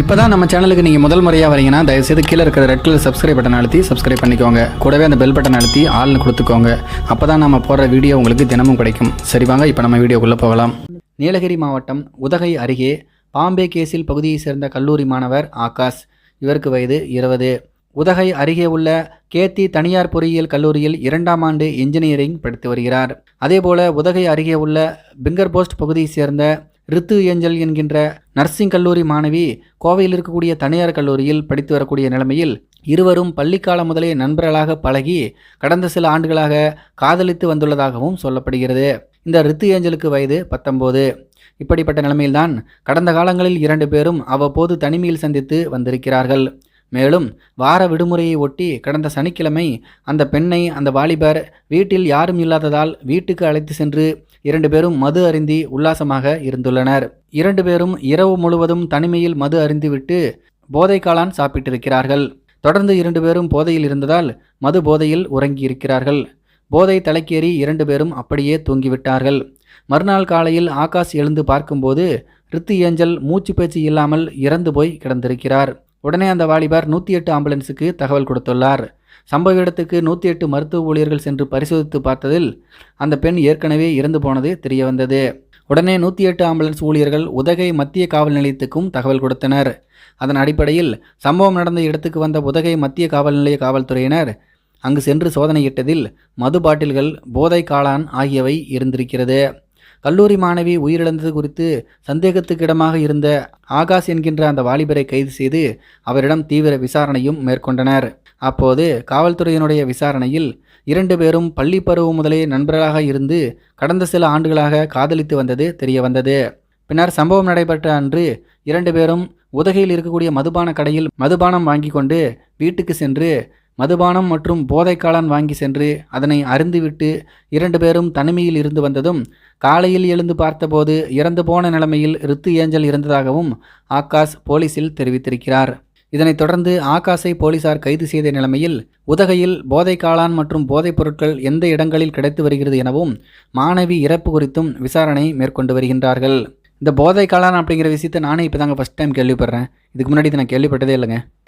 இப்போ தான் நம்ம சேனலுக்கு நீங்கள் முதல் முறையாக வரீங்கன்னா தயவுசெய்து கீழே இருக்கிற ரெட் கலர் சப்ஸ்கிரைப் பட்டன் அழுத்தி சப்ஸ்கிரைப் பண்ணிக்கோங்க. கூடவே அந்த பெல் பட்டன் அழுத்தி ஆள்னு கொடுத்துக்கோங்க. அப்போ தான் நம்ம போடுற வீடியோ உங்களுக்கு தினமும் கிடைக்கும். சரி வாங்க இப்போ நம்ம வீடியோக்குள்ளே போகலாம். நீலகிரி மாவட்டம் உதகை அருகே பாம்பே கேசில் பகுதியைச் சேர்ந்த கல்லூரி மாணவர் ஆகாஷ். இவருக்கு வயது இருபது. உதகை அருகே உள்ள கேத்தி தனியார் பொறியியல் கல்லூரியில் இரண்டாம் ஆண்டு இன்ஜினியரிங் படித்து வருகிறார். அதேபோல உதகை அருகே உள்ள பிங்கர் போஸ்ட் பகுதியைச் சேர்ந்த ரித்து ஏஞ்சல் என்கின்ற நர்சிங் கல்லூரி மாணவி கோவையில் இருக்கக்கூடிய தனியார் கல்லூரியில் படித்து வரக்கூடிய நிலைமையில் இருவரும் பள்ளிக்காலம் முதலே நண்பர்களாக பழகி கடந்த சில ஆண்டுகளாக காதலித்து வந்துள்ளதாகவும் சொல்லப்படுகிறது. இந்த ரித்து ஏஞ்சலுக்கு வயது பத்தொம்போது. இப்படிப்பட்ட நிலைமையில்தான் கடந்த காலங்களில் இரண்டு பேரும் அவ்வப்போது தனிமையில் சந்தித்து வந்திருக்கிறார்கள். மேலும் வார விடுமுறையை ஒட்டி கடந்த சனிக்கிழமை அந்த பெண்ணை அந்த வாலிபர் வீட்டில் யாரும் இல்லாததால் வீட்டுக்கு அழைத்து சென்று இரண்டு பேரும் மது அருந்தி உல்லாசமாக இருந்துள்ளனர். இரண்டு பேரும் இரவு முழுவதும் தனிமையில் மது அருந்திவிட்டு போதை காளான் சாப்பிட்டிருக்கிறார்கள். தொடர்ந்து இரண்டு பேரும் போதையில் இருந்ததால் மது போதையில் உறங்கியிருக்கிறார்கள். போதை தலைக்கேறி இரண்டு பேரும் அப்படியே தூங்கிவிட்டார்கள். மறுநாள் காலையில் ஆகாஷ் எழுந்து பார்க்கும்போது ரித்து ஏஞ்சல் மூச்சு பேச்சு இல்லாமல் இறந்து போய் கிடந்திருக்கிறார். உடனே அந்த வாலிபர் நூற்றி எட்டு ஆம்புலன்ஸுக்கு தகவல் கொடுத்துள்ளார். சம்பவ இடத்துக்கு நூற்றி எட்டு மருத்துவ ஊழியர்கள் சென்று பரிசோதித்து பார்த்ததில் அந்த பெண் ஏற்கனவே இறந்து போனது தெரிய வந்தது உடனே நூற்றி எட்டு ஆம்புலன்ஸ் ஊழியர்கள் உதகை மத்திய காவல் நிலையத்துக்கும் தகவல் கொடுத்தனர். அதன் அடிப்படையில் சம்பவம் நடந்த இடத்துக்கு வந்த உதகை மத்திய காவல் நிலைய காவல்துறையினர் அங்கு சென்று சோதனையிட்டதில் மது பாட்டில்கள் போதை காளான் ஆகியவை இருந்திருக்கிறது. கல்லூரி மாணவி உயிரிழந்தது குறித்து சந்தேகத்துக்கிடமாக இருந்த ஆகாஷ் என்கின்ற அந்த வாலிபரை கைது செய்து அவரிடம் தீவிர விசாரணையும் மேற்கொண்டனர். அப்போது காவல்துறையினுடைய விசாரணையில் இரண்டு பேரும் பள்ளி பருவம் முதலே நண்பர்களாக இருந்து கடந்த சில ஆண்டுகளாக காதலித்து வந்தது தெரிய வந்தது பின்னர் சம்பவம் நடைபெற்ற அன்று இரண்டு பேரும் உதகையில் இருக்கக்கூடிய மதுபான கடையில் மதுபானம் வாங்கி கொண்டு வீட்டுக்கு சென்று மதுபானம் மற்றும் போதைக்காளான் வாங்கி சென்று அதனை அருந்துவிட்டு இரண்டு பேரும் தனிமையில் இருந்து வந்ததும் காலையில் எழுந்து பார்த்தபோது இறந்து போன நிலைமையில் ரித்து ஏஞ்சல் இருந்ததாகவும் ஆகாஷ் போலீசில் தெரிவித்திருக்கிறார். இதனைத் தொடர்ந்து ஆகாஷை போலீசார் கைது செய்த நிலைமையில் உதகையில் போதை காளான் மற்றும் போதைப் பொருட்கள் எந்த இடங்களில் கிடைத்து வருகிறது எனவும் மாணவி இறப்பு குறித்தும் விசாரணை மேற்கொண்டு வருகின்றார்கள். இந்த போதை காளான் அப்படிங்கிற விஷயத்தை நானே இப்போ தாங்க ஃபஸ்ட் டைம் கேள்விப்படுறேன். இதுக்கு முன்னாடி இதை நான் கேள்விப்பட்டதே இல்லைங்க.